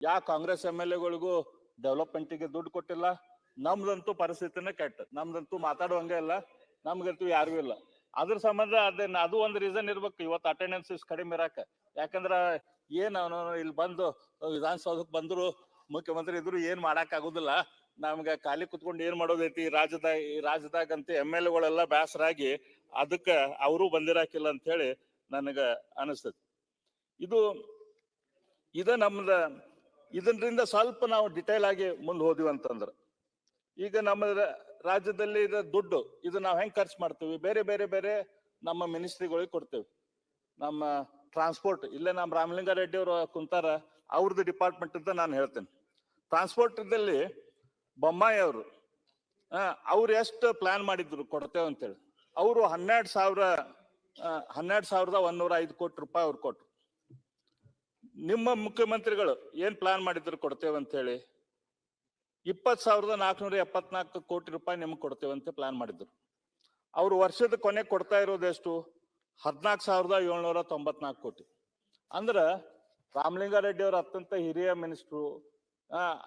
ಯಾ Congress M L ಎಗಳಿಗೂ ಡೆವಲಪ್ಮೆಂಟಿಗೆ ದುಡ್ಡು ಕೊಟ್ಟಿಲ್ಲ? ನಮ್ದಂತೂ ಪರಿಸ್ಥಿತಿನೇ ಕೆಟ್ಟ. ನಮ್ದಂತೂ ಮಾತಾಡುವಂಗೆ ಇಲ್ಲ. ನಮ್ಗಂತೂ ಯಾರಿಗೂ ಇಲ್ಲ. ಅದ್ರ ಸಂಬಂಧ ಅದೇನ್, ಅದು ಒಂದು ರೀಸನ್ ಇರ್ಬೇಕು. ಇವತ್ತು ಅಟೆಂಡೆನ್ಸ್ ಕಡಿಮೆ ಇರಾಕ. ಯಾಕಂದ್ರ ಏನ್ ಅವನು ಇಲ್ಲಿ ಬಂದು ವಿಧಾನಸೌಧಕ್ಕೆ ಬಂದ್ರು, ಮುಖ್ಯಮಂತ್ರಿ ಇದ್ರು ಏನ್ ಮಾಡಕ್ ಆಗುದಿಲ್ಲ ನಮ್ಗೆ ಖಾಲಿ ಕುತ್ಕೊಂಡು ಏನ್ ಮಾಡೋದೈತಿ? ಈ ರಾಜ್ಯದಾಗ ಈ ರಾಜ್ಯದಾಗಂತ ಎಂ ಎಲ್ ಎಗಳೆಲ್ಲ ಬ್ಯಾಸರಾಗಿ ಅದಕ್ಕೆ ಅವರು ಬಂದಿರಾಕಿಲ್ಲ ಅಂತ ಹೇಳಿ ನನಗ ಅನಿಸ್ತದೆ. ಇದು, ಇದ ನಮ್ದ ಇದರಿಂದ ಸ್ವಲ್ಪ ನಾವು ಡಿಟೇಲ್ ಆಗಿ ಮುಂದೆ ಹೋದಿವಿ ಅಂತಂದ್ರೆ. ಈಗ ನಮ್ಮ ರಾಜ್ಯದಲ್ಲಿ ಇದ ದುಡ್ಡು, ಇದು ನಾವು ಹೆಂಗೆ ಖರ್ಚು ಮಾಡ್ತೀವಿ? ಬೇರೆ ಬೇರೆ ಬೇರೆ ನಮ್ಮ ಮಿನಿಸ್ಟ್ರಿಗಳಿಗೆ ಕೊಡ್ತೇವೆ. ನಮ್ಮ ಟ್ರಾನ್ಸ್ಪೋರ್ಟ್ ಇಲ್ಲೇ ನಮ್ಮ ರಾಮಲಿಂಗಾರೆಡ್ಡಿ ಅವರು ಕುಂತಾರ ಅವ್ರದ್ದು ಡಿಪಾರ್ಟ್ಮೆಂಟ್ ಅಂತ ನಾನು ಹೇಳ್ತೇನೆ. ಟ್ರಾನ್ಸ್ಪೋರ್ಟ್ ಇದ್ದಲ್ಲಿ ಬೊಮ್ಮಾಯಿ ಅವರು ಅವ್ರು ಎಷ್ಟು ಪ್ಲಾನ್ ಮಾಡಿದ್ರು ಕೊಡ್ತೇವೆ ಅಂತೇಳಿ. ಅವರು ಹನ್ನೆರಡು ಸಾವಿರ ಹನ್ನೆರಡು ಸಾವಿರದ ಒಂದೂರ ಐದು ಕೋಟಿ ರೂಪಾಯಿ ಅವ್ರು ಕೊಟ್ರು. ನಿಮ್ಮ ಮುಖ್ಯಮಂತ್ರಿಗಳು ಏನ್ ಪ್ಲಾನ್ ಮಾಡಿದ್ರು ಕೊಡ್ತೇವೆ ಅಂತ ಹೇಳಿ? ಇಪ್ಪತ್ ಸಾವಿರದ ನಾಲ್ಕುನೂರ ಎಪ್ಪತ್ನಾಲ್ಕು ಕೋಟಿ ರೂಪಾಯಿ ನಿಮ್ಗೆ ಕೊಡ್ತೇವೆ ಅಂತ ಪ್ಲಾನ್ ಮಾಡಿದ್ರು. ಅವ್ರು ವರ್ಷದ ಕೊನೆ ಕೊಡ್ತಾ ಇರೋದು ಎಷ್ಟು? ಹದಿನಾಲ್ಕು ಸಾವಿರದ ಏಳ್ನೂರ ತೊಂಬತ್ನಾಲ್ಕು ಕೋಟಿ. ಅಂದ್ರ ರಾಮಲಿಂಗಾರೆಡ್ಡಿ ಅವರು ಅತ್ಯಂತ ಹಿರಿಯ ಮಿನಿಸ್ಟ್ರು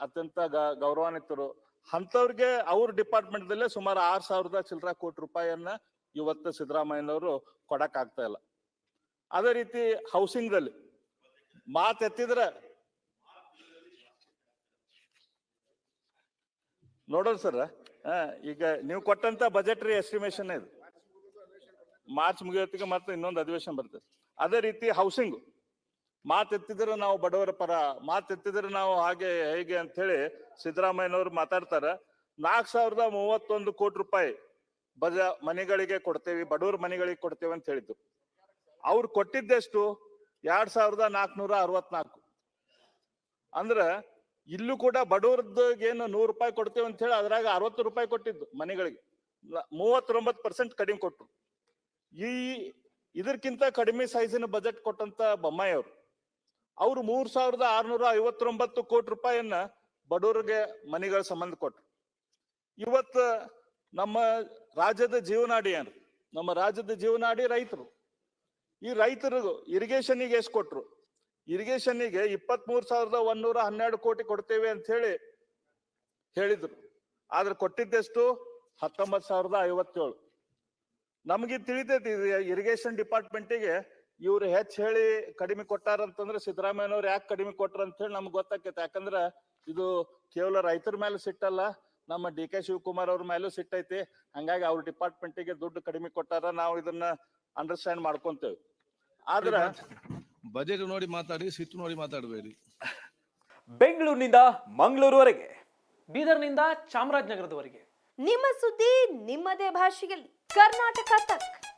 ಅತ್ಯಂತ ಗೌರವಾನ್ವಿತರು. ಅಂಥವ್ರಿಗೆ ಅವ್ರ ಡಿಪಾರ್ಟ್ಮೆಂಟ್ ದಲ್ಲೇ ಸುಮಾರು ಆರು ಸಾವಿರದ ಚಿಲ್ಲರ ಕೋಟಿ ರೂಪಾಯಿಯನ್ನ ಇವತ್ತು ಸಿದ್ದರಾಮಯ್ಯನವರು ಕೊಡಕ್ ಆಗ್ತಾ ಇಲ್ಲ. ಅದೇ ರೀತಿ ಹೌಸಿಂಗ್ ದಲ್ಲಿ ಮಾತ್ ಎತ್ತಿದ್ರೆ ನೋಡೋಣ ಸರ್. ಈಗ ನೀವು ಕೊಟ್ಟಂತ ರೀ ಎಸ್ಟಿಮೇಷನ್ ಇದು. ಮಾರ್ಚ್ ಮುಗಿಯೋತ್ತಿಗೆ ಮತ್ತೆ ಇನ್ನೊಂದು ಅಧಿವೇಶನ ಬರ್ತದೆ. ಅದೇ ರೀತಿ ಹೌಸಿಂಗ್ ಮಾತೆತ್ತಿದ್ರೆ ನಾವು ಬಡವರ ಪರ, ಮಾತೆತ್ತಿದ್ರೆ ನಾವು ಹಾಗೆ ಹೇಗೆ ಅಂತ ಹೇಳಿ ಸಿದ್ದರಾಮಯ್ಯನವರು ಮಾತಾಡ್ತಾರ. ನಾಲ್ಕು ಸಾವಿರದ ಮೂವತ್ತೊಂದು ಕೋಟಿ ರೂಪಾಯಿ ಬಜ ಮನೆಗಳಿಗೆ ಕೊಡ್ತೇವೆ, ಬಡವರ ಮನೆಗಳಿಗೆ ಕೊಡ್ತೇವೆ ಅಂತ ಹೇಳಿದ್ರು ಅವ್ರು ಕೊಟ್ಟಿದ್ದೆಷ್ಟು? ಎರಡ್ ಸಾವಿರದ ನಾಲ್ಕನೂರ ಅರವತ್ನಾಲ್ಕು. ಅಂದ್ರ ಇಲ್ಲೂ ಕೂಡ ಬಡವರದ್ದು ನೂರು ರೂಪಾಯಿ ಕೊಡ್ತೇವೆ ಅಂತ ಹೇಳಿ ಅದ್ರಾಗ ಅರವತ್ತು ರೂಪಾಯಿ ಕೊಟ್ಟಿದ್ದು ಮನೆಗಳಿಗೆ. ಮೂವತ್ತೊಂಬತ್ತು ಪರ್ಸೆಂಟ್ ಕಡಿಮೆ ಕೊಟ್ಟರು ಈ ಇದಕ್ಕಿಂತ ಕಡಿಮೆ ಸೈಜಿನ ಬಜೆಟ್ ಕೊಟ್ಟಂತ ಬೊಮ್ಮಾಯಿ ಅವರು ಅವ್ರು ಮೂರ್ ಸಾವಿರದ ಆರ್ನೂರ ಐವತ್ತೊಂಬತ್ತು ಕೋಟಿ ರೂಪಾಯಿಯನ್ನ ಬಡವರಿಗೆ ಮನೆಗಳ ಸಂಬಂಧ ಕೊಟ್ರು. ಇವತ್ತು ನಮ್ಮ ರಾಜ್ಯದ ಜೀವನಾಡಿ ಏನು? ನಮ್ಮ ರಾಜ್ಯದ ಜೀವನಾಡಿ ರೈತರು. ಈ ರೈತರಿಗೂ ಇರಿಗೇಷನ್ಗೆ ಎಷ್ಟು ಕೊಟ್ರು? ಇರಿಗೇಷನ್ಗೆ ಇಪ್ಪತ್ತ್ ಮೂರ್ ಸಾವಿರದ ಒಂದೂರ ಹನ್ನೆರಡು ಕೋಟಿ ಕೊಡ್ತೇವೆ ಅಂತ ಹೇಳಿ ಹೇಳಿದ್ರು. ಆದ್ರೆ ಕೊಟ್ಟಿದ್ದೆಷ್ಟು? ಹತ್ತೊಂಬತ್ ಸಾವಿರದ ಐವತ್ತೇಳು. ನಮ್ಗೆ ತಿಳಿತೈತಿ ಇರಿಗೇಷನ್ ಡಿಪಾರ್ಟ್ಮೆಂಟಿಗೆ ಇವ್ರು ಹೆಚ್ಚು ಹೇಳಿ ಕಡಿಮೆ ಕೊಟ್ಟಾರಂತಂದ್ರೆ ಸಿದ್ದರಾಮಯ್ಯನವ್ರು ಯಾಕೆ ಕಡಿಮೆ ಕೊಟ್ರ ಅಂತ ಹೇಳಿ ನಮ್ಗೆ ಗೊತ್ತಾಕೈತೆ. ಯಾಕಂದ್ರ ಇದು ಕೇವಲ ರೈತರ ಮೇಲೆ ಸಿಟ್ಟಲ್ಲ, ನಮ್ಮ ಡಿ ಕೆ ಶಿವಕುಮಾರ್ ಅವ್ರ ಮೇಲೂ ಸಿಟ್ಟೈತಿ. ಹಂಗಾಗಿ ಅವ್ರ ಡಿಪಾರ್ಟ್ಮೆಂಟಿಗೆ ದುಡ್ಡು ಕಡಿಮೆ ಕೊಟ್ಟಾರ ನಾವು ಇದನ್ನ ಅಂಡರ್ಸ್ಟ್ಯಾಂಡ್ ಮಾಡ್ಕೊಂತೇವೆ. ಆದ್ರ ಬಜೆಟ್ ನೋಡಿ ಮಾತಾಡಿ ಸಿಟ್ಟು ನೋಡಿ ಮಾತಾಡಬೇಡಿ. ಬೆಂಗಳೂರಿನಿಂದ ಮಂಗಳೂರುವರೆಗೆ. ಬೀದರ್ನಿಂದ ಚಾಮರಾಜನಗರದವರೆಗೆ. ನಿಮ್ಮ ಸುದ್ದಿ ನಿಮ್ಮದೇ ಭಾಷೆಯಲ್ಲಿ. ಕರ್ನಾಟಕ ತಕ್.